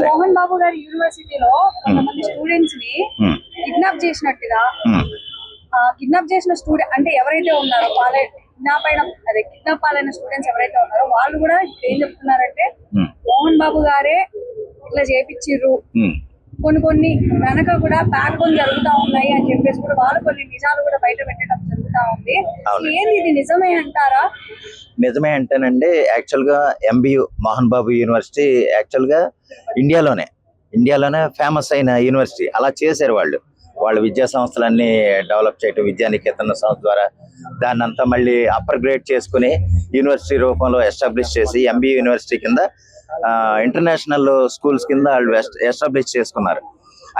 మోహన్ బాబు గారి యూనివర్సిటీలో కొంతమంది స్టూడెంట్స్ని కిడ్నాప్ చేసినట్టుగా కిడ్నాప్ చేసిన స్టూడెంట్ అంటే ఎవరైతే ఉన్నారో వాళ్ళ కిడ్నాప్ అయిన అదే కిడ్నాప్ పాలైన స్టూడెంట్స్ ఎవరైతే ఉన్నారో వాళ్ళు కూడా ఏం చెప్తున్నారంటే మోహన్ బాబు గారే ఇట్లా చేపించిర్రు. కొన్ని కొన్ని వెనక కూడా బ్యాక్ బోన్ జరుగుతా ఉన్నాయి అని చెప్పేసి కూడా వాళ్ళు కొన్ని నిజాలు కూడా బయట పెట్టడం జరుగుతా ఉంది. ఏంది ఇది నిజమే అంటారా? నిజమే అంటేనండి యాక్చువల్గా ఎంబియు మోహన్ బాబు యూనివర్సిటీ యాక్చువల్గా ఇండియాలోనే ఇండియాలోనే ఫేమస్ అయిన యూనివర్సిటీ. అలా చేశారు వాళ్ళు. వాళ్ళ విద్యా సంస్థలన్నీ డెవలప్ చేయటం విద్యానికేతన సంస్థ ద్వారా దాన్ని అంతా మళ్ళీ అప్పర్ గ్రేడ్ చేసుకుని యూనివర్సిటీ రూపంలో ఎస్టాబ్లిష్ చేసి ఎంబీఏ యూనివర్సిటీ కింద ఇంటర్నేషనల్ స్కూల్స్ కింద వాళ్ళు ఎస్టాబ్లిష్ చేసుకున్నారు.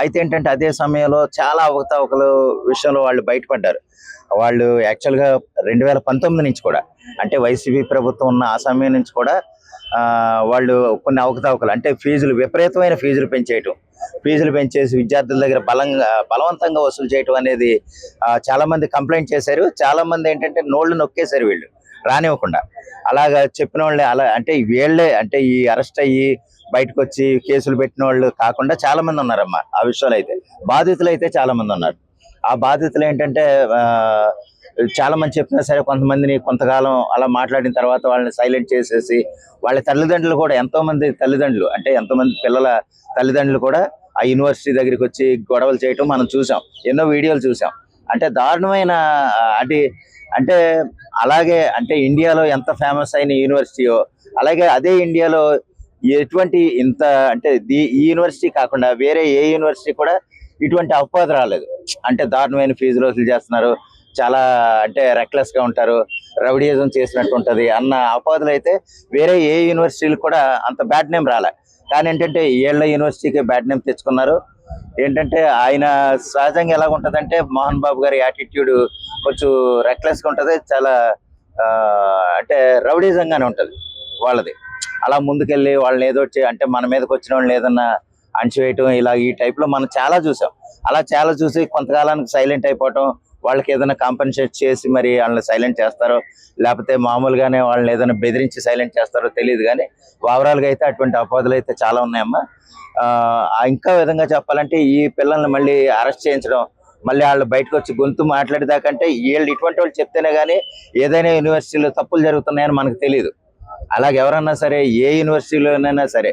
అయితే ఏంటంటే అదే సమయంలో చాలా అవకతవకలు విషయంలో వాళ్ళు బయటపడ్డారు. వాళ్ళు యాక్చువల్గా రెండు వేల పంతొమ్మిది నుంచి కూడా అంటే వైసీపీ ప్రభుత్వం ఉన్న ఆ సమయం నుంచి కూడా ఆ, వాళ్ళు కొన్ని అవకతవకలు అంటే ఫీజులు విపరీతమైన ఫీజులు పెంచేయటం. ఫీజులు పెంచేసి విద్యార్థుల దగ్గర బలంగా బలవంతంగా వసూలు చేయటం అనేది చాలామంది చాలా మంది కంప్లైంట్ చేశారు. చాలా మంది ఏంటంటే నోళ్ళు నొక్కేశారు వీళ్ళు. రానివ్వకుండా. అలాగా చెప్పిన వాళ్ళే అలా అంటే వీళ్ళే అంటే ఈ అరెస్ట్ అయ్యి బయటకు వచ్చి కేసులు పెట్టిన వాళ్ళు కాకుండా చాలా మంది ఉన్నారమ్మా ఆ విషయంలో అయితే. బాధితులు అయితే చాలా మంది ఉన్నారు. ఆ బాధితులు ఏంటంటే చాలా మంది చెప్పినా సరే కొంతమందిని కొంతకాలం అలా మాట్లాడిన తర్వాత వాళ్ళని సైలెంట్ చేసేసి వాళ్ళ తల్లిదండ్రులు కూడా ఎంతో మంది తల్లిదండ్రులు అంటే ఎంతో మంది పిల్లల తల్లిదండ్రులు కూడా ఆ యూనివర్సిటీ దగ్గరికి వచ్చి గొడవలు చేయటం మనం చూసాం. ఎన్నో వీడియోలు చూసాం. అంటే దారుణమైన ఆ, అంటే అలాగే అంటే ఇండియాలో ఎంత ఫేమస్ అయిన యూనివర్సిటీయో అలాగే అదే ఇండియాలో ఎటువంటి ఇంత అంటే దీ ఈ యూనివర్సిటీ కాకుండా వేరే ఏ యూనివర్సిటీ కూడా ఇటువంటి అపవాదు రాలేదు. అంటే దారుణమైన ఫీజులు వసూలు చేస్తున్నారు. చాలా అంటే రెక్లెస్గా ఉంటారు. రౌడీయిజం చేసినట్టు ఉంటది అన్న అపవాదులు అయితే వేరే ఏ యూనివర్సిటీలు కూడా అంత బ్యాడ్ నేమ్ రాలే. కానీ ఏంటంటే ఏళ్ళ యూనివర్సిటీకి బ్యాడ్ నేమ్ తెచ్చుకున్నారు. ఏంటంటే ఆయన సహజంగా ఎలా ఉంటదంటే మోహన్ బాబు గారి యాటిట్యూడ్ కొంచెం రెక్లెస్గా ఉంటది చాలా ఆ, అంటే రౌడీజంగానే ఉంటది వాళ్ళది. అలా ముందుకెళ్ళి వాళ్ళని ఏదో వచ్చి అంటే మన మీదకి వచ్చిన వాళ్ళని ఏదన్నా అణచివేయటం ఇలా ఈ టైప్లో మనం చాలా చూసాం. అలా చాలా చూసి కొంతకాలానికి సైలెంట్ అయిపోవటం వాళ్ళకి ఏదైనా కాంపెన్సేట్ చేసి మరి వాళ్ళని సైలెంట్ చేస్తారో లేకపోతే మామూలుగానే వాళ్ళని ఏదైనా బెదిరించి సైలెంట్ చేస్తారో తెలియదు కానీ ఓవరాల్గా అయితే అటువంటి అపవాదులు అయితే చాలా ఉన్నాయమ్మా. ఆ, ఇంకా విధంగా చెప్పాలంటే ఈ పిల్లల్ని మళ్ళీ అరెస్ట్ చేయించడం మళ్ళీ వాళ్ళు బయటకు వచ్చి గొంతు మాట్లాడేదాకంటే వీళ్ళు ఇటువంటి వాళ్ళు చెప్తేనే కానీ ఏదైనా యూనివర్సిటీలో తప్పులు జరుగుతున్నాయని మనకు తెలియదు అలాగే ఎవరన్నా సరే ఏ యూనివర్సిటీలోనైనా సరే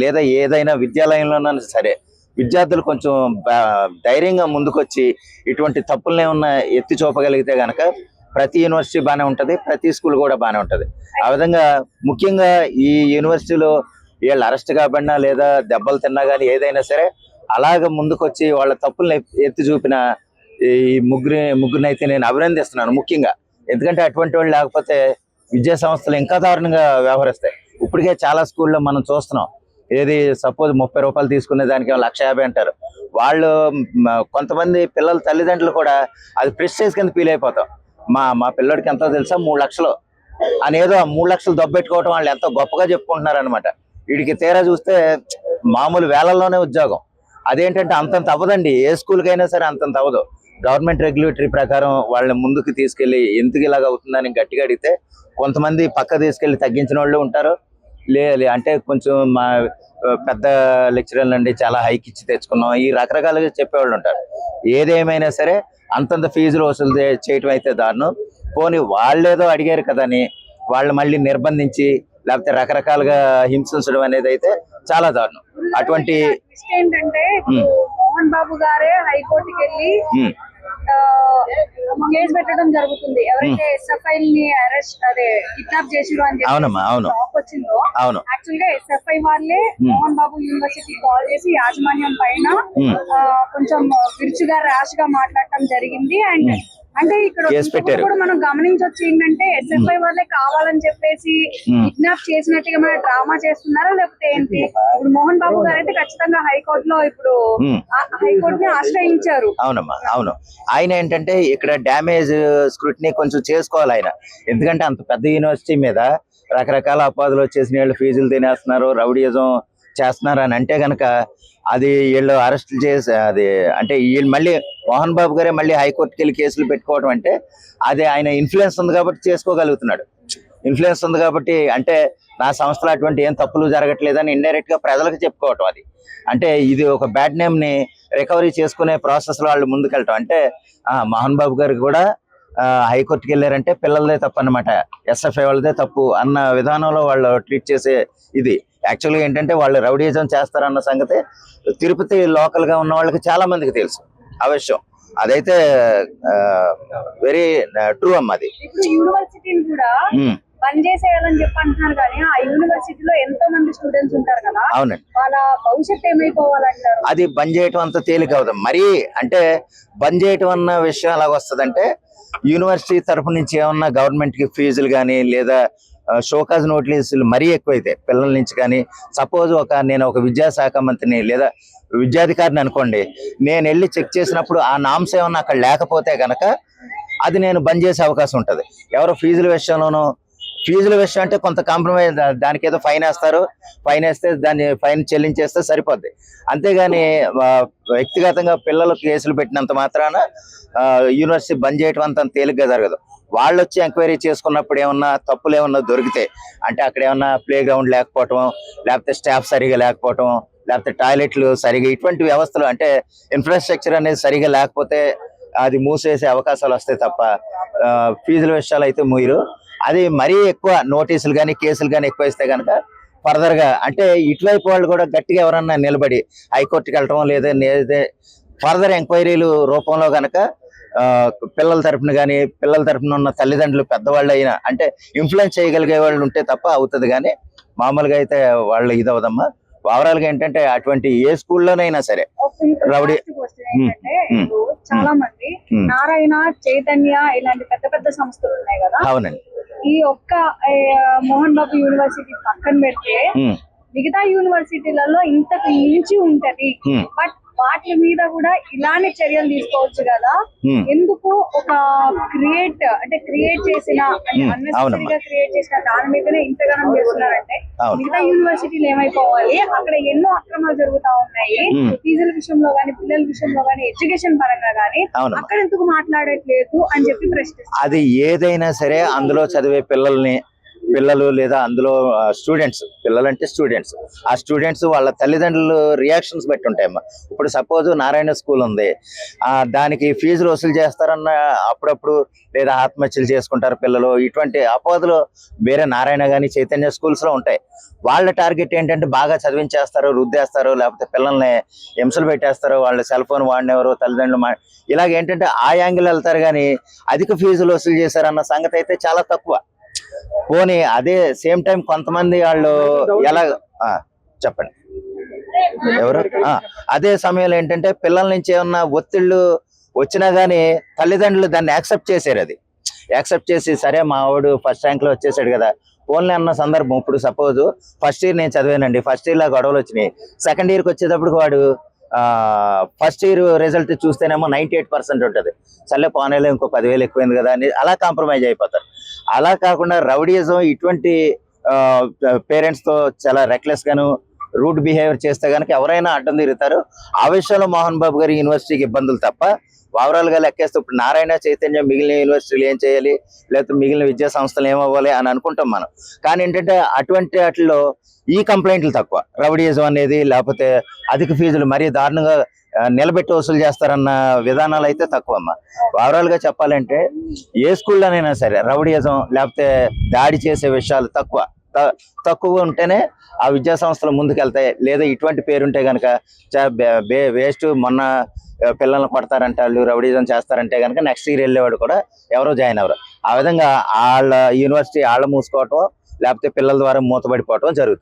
లేదా ఏదైనా విద్యాలయంలోనైనా సరే విద్యార్థులు కొంచెం బా- ధైర్యంగా ముందుకొచ్చి ఇటువంటి తప్పులనే ఉన్న ఎత్తి చూపగలిగితే గనక ప్రతి యూనివర్సిటీ బాగానే ఉంటది ప్రతి స్కూల్ కూడా బాగానే ఉంటది. ఆ విధంగా ముఖ్యంగా ఈ యూనివర్సిటీలో వీళ్ళు అరెస్ట్ కాబడినా లేదా దెబ్బలు తిన్నా కానీ ఏదైనా సరే అలాగ ముందుకొచ్చి వాళ్ళ తప్పుల్ని ఎత్తి- ఎత్తి చూపిన ఈ ముగ్గురి ముగ్గురిని అయితే నేను అభినందిస్తున్నాను ముఖ్యంగా. ఎందుకంటే అటువంటి వాళ్ళు లేకపోతే విద్యా సంస్థలు ఇంకా దారుణంగా వ్యవహరిస్తాయి. ఇప్పటికే చాలా స్కూల్లో మనం చూస్తున్నాం. ఏది సపోజ్ ముప్పై రూపాయలు తీసుకునే దానికి లక్ష యాభై అంటారు. వాళ్ళు కొంతమంది పిల్లల తల్లిదండ్రులు కూడా అది ప్రిస్టేజ్ కింద ఫీల్ అయిపోతాం. మా మా పిల్లడికి ఎంతో తెలుసా? మూడు లక్షలు. అనేదో ఆ మూడు లక్షలు దొబ్బెట్టుకోవటం వాళ్ళు ఎంతో గొప్పగా చెప్పుకుంటున్నారు అనమాట వీడికి తీరా చూస్తే మామూలు వేలల్లోనే ఉద్యోగం. అదేంటంటే అంతంత అవ్వదండి. ఏ స్కూల్కైనా సరే అంతంత అవ్వదు. గవర్నమెంట్ రెగ్యులేటరీ ప్రకారం వాళ్ళని ముందుకు తీసుకెళ్ళి ఎందుకు ఇలాగ అవుతుందని గట్టిగా అడిగితే కొంతమంది పక్క తీసుకెళ్ళి తగ్గించిన వాళ్ళు ఉంటారు. లే లే- అంటే కొంచెం మా పెద్ద లెక్చరర్లు అండి చాలా హైక్ ఇచ్చి తెచ్చుకున్నాం. ఈ రకరకాలుగా చెప్పేవాళ్ళు ఉంటారు. ఏదేమైనా సరే అంతంత ఫీజులు వసూలు చేయటం అయితే దారుణం. పోనీ వాళ్ళేదో అడిగారు కదా అని వాళ్ళు మళ్ళీ నిర్బంధించి లేకపోతే రకరకాలుగా హింసించడం అనేది అయితే చాలా దారుణం. అటువంటి ఏంటంటే మోహన్ బాబు గారే హైకోర్టుకి వెళ్ళి కేసు పెట్టడం జరుగుతుంది. ఎవరైతే ఎస్ఎఫ్ఐ ని అరెస్ట్ అదే కిడ్నాప్ చేసిరు అని చెప్పి అవునమ్మా అవును. వచ్చిందో. అవును. యాక్చువల్గా ఎస్ఎఫ్ఐ వాళ్ళే మోహన్ బాబు యూనివర్సిటీ కాల్ చేసి యాజమాన్యం పైన కొంచెం విరుచుగా ర్యాష్గా మాట్లాడటం జరిగింది. అండ్ అంటే ఇక్కడ కేసు ఇంకొకటి పెట్టారు. కూడా మనం గమనించవచ్చు ఏంటంటే ఎస్ఎఫ్ఐ వాళ్ళే కావాలని చెప్పేసి కిడ్నాప్ చేసినట్టుగా మన డ్రామా చేస్తున్నారా లేకపోతే ఏంటి? ఇప్పుడు మోహన్ బాబు గారు అయితే ఖచ్చితంగా హైకోర్టులో ఇప్పుడు ఉమ్. హైకోర్టు ని ఆశ్రయించారు. అవునమ్మా అవును. ఆయన ఏంటంటే ఇక్కడ డ్యామేజ్ స్క్రూటినీ కొంచెం చేసుకోవాలి ఆయన. ఎందుకంటే అంత పెద్ద యూనివర్సిటీ మీద రకరకాల అపాధులు వచ్చేసిన వీళ్ళు ఫీజులు తినేస్తున్నారు రౌడీయిజం చేస్తున్నారు అని అంటే గనక అది వీళ్ళు అరెస్ట్ చేసి అది అంటే వీళ్ళు మళ్ళీ మోహన్ బాబు గారే మళ్ళీ హైకోర్టుకి వెళ్ళి కేసులు పెట్టుకోవడం అంటే అది ఆయన ఇన్ఫ్లుయెన్స్ ఉంది కాబట్టి చేసుకోగలుగుతున్నాడు. ఇన్ఫ్లుయెన్స్ ఉంది కాబట్టి అంటే నా సంస్థలో అటువంటి ఏం తప్పులు జరగట్లేదని ఇండైరెక్ట్గా ప్రజలకు చెప్పుకోవటం అది. అంటే ఇది ఒక బ్యాడ్ నేమ్ని రికవరీ చేసుకునే ప్రాసెస్లో వాళ్ళు ముందుకెళ్ళటం. అంటే ఆ, మోహన్ బాబు గారికి కూడా హైకోర్టుకి వెళ్ళారంటే పిల్లలదే తప్పు అనమాట ఎస్ఎఫ్ఐ వాళ్ళదే తప్పు అన్న విధానంలో వాళ్ళు ట్రీట్ చేసే ఇది. యాక్చువల్గా ఏంటంటే వాళ్ళు రౌడీజం చేస్తారన్న సంగతి తిరుపతి లోకల్గా ఉన్న వాళ్ళకి చాలా మందికి తెలుసు ఆ విషయం. అదైతే వెరీ ట్రూ అమ్మ అది. యూనివర్సిటీని కూడా బంద్ చేసేయాలని చెప్పి అంటున్నారు కానీ ఆ యూనివర్సిటీలో ఎంతో మంది స్టూడెంట్స్ ఉంటారు కదా అవునండి. వాళ్ళ భవిష్యత్తు ఏమైపోవాలంటారు? అది బంద్ చేయటం అంత తేలిక అవుతుంది మరీ అంటే బంద్ చేయటం అన్న విషయం ఎలాగ వస్తుందంటే యూనివర్సిటీ తరపు నుంచి ఏమన్నా గవర్నమెంట్కి ఫీజులు కానీ లేదా షోకాజ్ నోటీసులు మరీ ఎక్కువైతే పిల్లల నుంచి కానీ సపోజ్ ఒక నేను ఒక విద్యాశాఖ మంత్రిని లేదా విద్యాధికారిని అనుకోండి నేను వెళ్ళి చెక్ చేసినప్పుడు ఆ నామ్స్ ఏమన్నా అక్కడ లేకపోతే గనక అది నేను బంద్ చేసే అవకాశం ఉంటుంది. ఎవరో ఫీజుల విషయంలోనూ ఫీజుల విషయం అంటే కొంత కాంప్రమైజ్ దానికి ఏదో ఫైన్ వేస్తారు ఫైన్ వేస్తే దాన్ని ఫైన్ చెల్లించేస్తే సరిపోద్ది. అంతేగాని వ్యక్తిగతంగా పిల్లలు కేసులు పెట్టినంత మాత్రాన యూనివర్సిటీ బంద్ చేయటం అంత తేలిగ్గా జరగదు. వాళ్ళు వచ్చి ఎంక్వైరీ చేసుకున్నప్పుడు ఏమన్నా తప్పులు ఏమన్నా దొరికితే అంటే అక్కడ ఏమన్నా ప్లే గ్రౌండ్ లేకపోవటం లేకపోతే స్టాఫ్ సరిగా లేకపోవటం లేకపోతే టాయిలెట్లు సరిగా ఇటువంటి వ్యవస్థలు అంటే ఇన్ఫ్రాస్ట్రక్చర్ అనేది సరిగా లేకపోతే అది మూసేసే అవకాశాలు వస్తాయి తప్ప ఆ, ఫీజుల విషయాలు అయితే మూయరు అది మరీ ఎక్కువ నోటీసులు కానీ కేసులు కానీ ఎక్కువ ఇస్తే కనుక ఫర్దర్గా అంటే ఇటువైపు వాళ్ళు కూడా గట్టిగా ఎవరన్నా నిలబడి హైకోర్టుకి వెళ్ళటం లేదా ఫర్దర్ ఎంక్వైరీలు రూపంలో గనక పిల్లల తరపున కానీ పిల్లల తరపున ఉన్న తల్లిదండ్రులు పెద్దవాళ్ళు అయినా అంటే ఇన్ఫ్లుయెన్స్ చేయగలిగే వాళ్ళు ఉంటే తప్ప అవుతుంది కానీ మామూలుగా అయితే వాళ్ళు ఇదవదమ్మా ఓవరాల్గా ఏంటంటే అటువంటి ఏ స్కూల్లోనైనా సరే రౌడీ. చాలా మంది. నారాయణ చైతన్య ఇలాంటి పెద్ద పెద్ద సంస్థలు ఉన్నాయి కదా. అవునండి. ఈ ఒక్క మోహన్ బాబు యూనివర్సిటీ పక్కన పెడితే మిగతా యూనివర్సిటీలలో ఇంతకు మించి ఉంటది. బట్ వాటి మీద కూడా ఇలానే చర్యలు తీసుకోవచ్చు కదా. ఎందుకు ఒక క్రియేట్ అంటే క్రియేట్ చేసిన అంటే Hmm, unnecessary అవునమ్మా. గా క్రియేట్ చేసిన దాని మీదనే ఇంతగానం చేస్తున్నారంటే. మిగతా యూనివర్సిటీలు ఏమైపోవాలి అక్కడ ఎన్నో అక్రమాలు జరుగుతా ఉన్నాయి. ఫీజుల విషయంలో గానీ పిల్లల విషయంలో గానీ ఎడ్యుకేషన్ పరంగా గానీ. అక్కడ ఎందుకు మాట్లాడట్లేదు అని చెప్పి ప్రశ్నిస్తారు అది ఏదైనా సరే అందులో చదివే పిల్లల్ని పిల్లలు లేదా అందులో స్టూడెంట్స్ పిల్లలు అంటే స్టూడెంట్స్ ఆ స్టూడెంట్స్ వాళ్ళ తల్లిదండ్రులు రియాక్షన్స్ బట్టి ఉంటాయమ్మా. ఇప్పుడు సపోజ్ నారాయణ స్కూల్ ఉంది. ఆ దానికి ఫీజులు వసూలు చేస్తారన్న అప్పుడప్పుడు లేదా ఆత్మహత్యలు చేసుకుంటారు పిల్లలు. ఇటువంటి అపోదలు వేరే నారాయణ కానీ చైతన్య స్కూల్స్లో ఉంటాయి. వాళ్ళ టార్గెట్ ఏంటంటే బాగా చదివించేస్తారు రుద్దేస్తారు లేకపోతే పిల్లల్ని హింసలు పెట్టేస్తారు వాళ్ళ సెల్ ఫోన్ వాడినెవరు తల్లిదండ్రులు ఇలాగ ఏంటంటే ఆ యాంగిల్ వెళ్తారు కానీ అధిక ఫీజులు వసూలు చేశారన్న సంగతి అయితే చాలా తక్కువ. పోనీ అదే సేమ్ టైం కొంతమంది వాళ్ళు ఎలా చెప్పండి. ఎవరు? అదే సమయంలో ఏంటంటే పిల్లల నుంచి ఏమన్నా ఒత్తిళ్ళు వచ్చినా కానీ తల్లిదండ్రులు దాన్ని యాక్సెప్ట్ చేశారు అది. యాక్సెప్ట్ చేసి సరే మా వాడు ఫస్ట్ ర్యాంక్లో వచ్చేసాడు కదా ఓన్లీ అన్న సందర్భం. ఇప్పుడు సపోజ్ ఫస్ట్ ఇయర్ నేను చదివానండి ఫస్ట్ ఇయర్లో గొడవలు వచ్చినాయి. సెకండ్ ఇయర్కి వచ్చేటప్పుడు వాడు ఫస్ట్ ఇయర్ రిజల్ట్ చూస్తేనేమో నైంటీ ఎయిట్ పర్సెంట్ ఉంటుంది. సర్లే పోనేలో ఇంకో పదివేలు ఎక్కువైంది కదా అని అలా కాంప్రమైజ్ అయిపోతారు. అలా కాకుండా రౌడీజం ఇటువంటి పేరెంట్స్తో చాలా రెక్లెస్ గాను రూట్ బిహేవియర్ చేస్తే గనక ఎవరైనా అడ్డం తిరుగుతారు. ఆ విషయంలో మోహన్ బాబు గారి యూనివర్సిటీకి ఇబ్బందులు తప్ప ఓవరాల్గా లెక్కేస్తే ఇప్పుడు నారాయణ చైతన్య మిగిలిన యూనివర్సిటీలు ఏం చేయాలి? లేకపోతే మిగిలిన విద్యా సంస్థలు ఏమవ్వాలి అని అనుకుంటాం మనం. కానీ ఏంటంటే అటువంటి వాటిలో ఈ కంప్లైంట్లు తక్కువ. రవడీజం అనేది లేకపోతే అధిక ఫీజులు మరీ దారుణంగా నిలబెట్టి వసూలు చేస్తారన్న విధానాలు అయితే తక్కువ అమ్మ ఓవరాల్గా చెప్పాలంటే ఏ స్కూల్లోనైనా సరే రౌడీజం లేకపోతే దాడి చేసే విషయాలు తక్కువ. తక్కువ ఉంటేనే ఆ విద్యా సంస్థలు ముందుకెళ్తాయి. లేదా ఇటువంటి పేరుంటే కనుక వేస్ట్ మొన్న పిల్లల్ని కొడతారంటే వాళ్ళు రౌడీజం చేస్తారంటే కనుక నెక్స్ట్ ఇయర్ వెళ్ళేవాడు కూడా ఎవరో జాయిన్ అవ్వరు. ఆ విధంగా వాళ్ళ యూనివర్సిటీ వాళ్ళ మూసుకోవటం లేకపోతే పిల్లల ద్వారా మూతబడిపోవటం జరుగుతుంది.